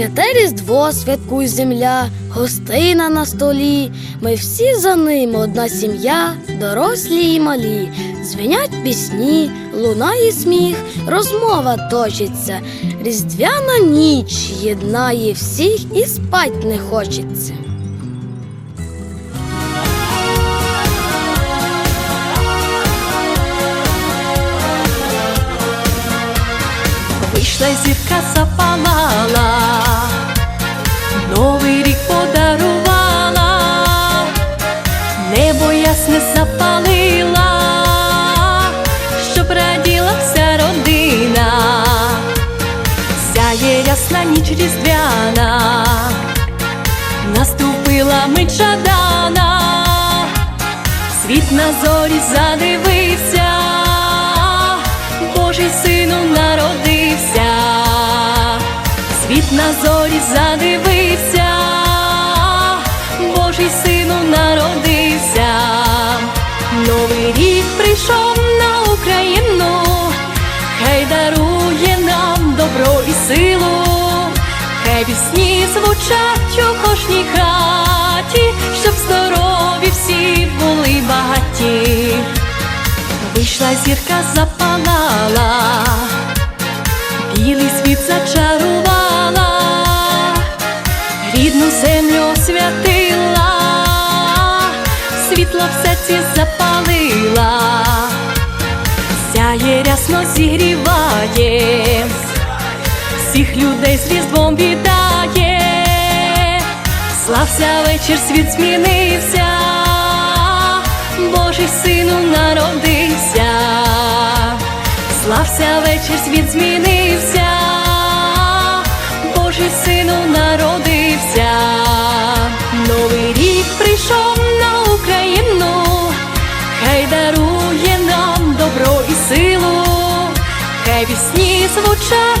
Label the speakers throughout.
Speaker 1: Святе Різдво святкуй земля, гостина на столі. Ми всі за ним одна сім'я, дорослі і малі. Звенять пісні, лунає сміх, розмова точиться. Різдвяна ніч єднає всіх і спать не хочеться.
Speaker 2: Вийшла зірка запалала, різдвяна, наступила мить жадана, світ на зорі задивився. Божий сину народився, світ на зорі задивився, Божий сину народився, новий рік прийшов на Україну, хай дарує нам добро і силу, хай пісні звучать у кожній хаті, щоб здорові всі були багаті. Вийшла зірка запалала, білий світ зачарувала, рідну землю освятила, світло в серці запалила, сяє рясно зігріває, всіх людей з різдвом вітає, слався вечір, світ змінився. Божий сину народився, слався вечір, світ змінився, Божий сину народився, новий рік прийшов на Україну, хай дарує нам добро і силу, хай пісні звучать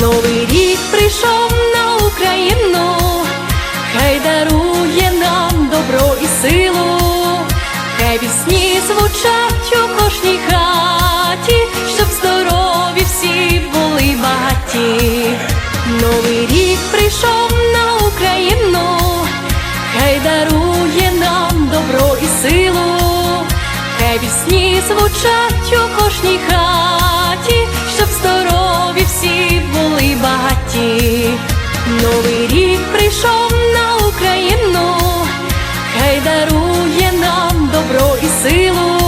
Speaker 2: Новий рік прийшов на Україну, хай дарує нам добро і силу, хай пісні звучать у кожній хаті, щоб здорові всі були багаті. Новий рік прийшов на Україну, хай дарує нам добро і силу, хай пісні звучать у кожній хаті, щоб здорові всі багаті. Новий рік прийшов на Україну, хай дарує нам добро і силу,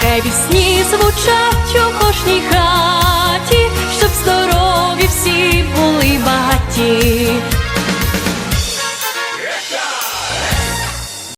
Speaker 2: хай пісні звучать у кожній хаті,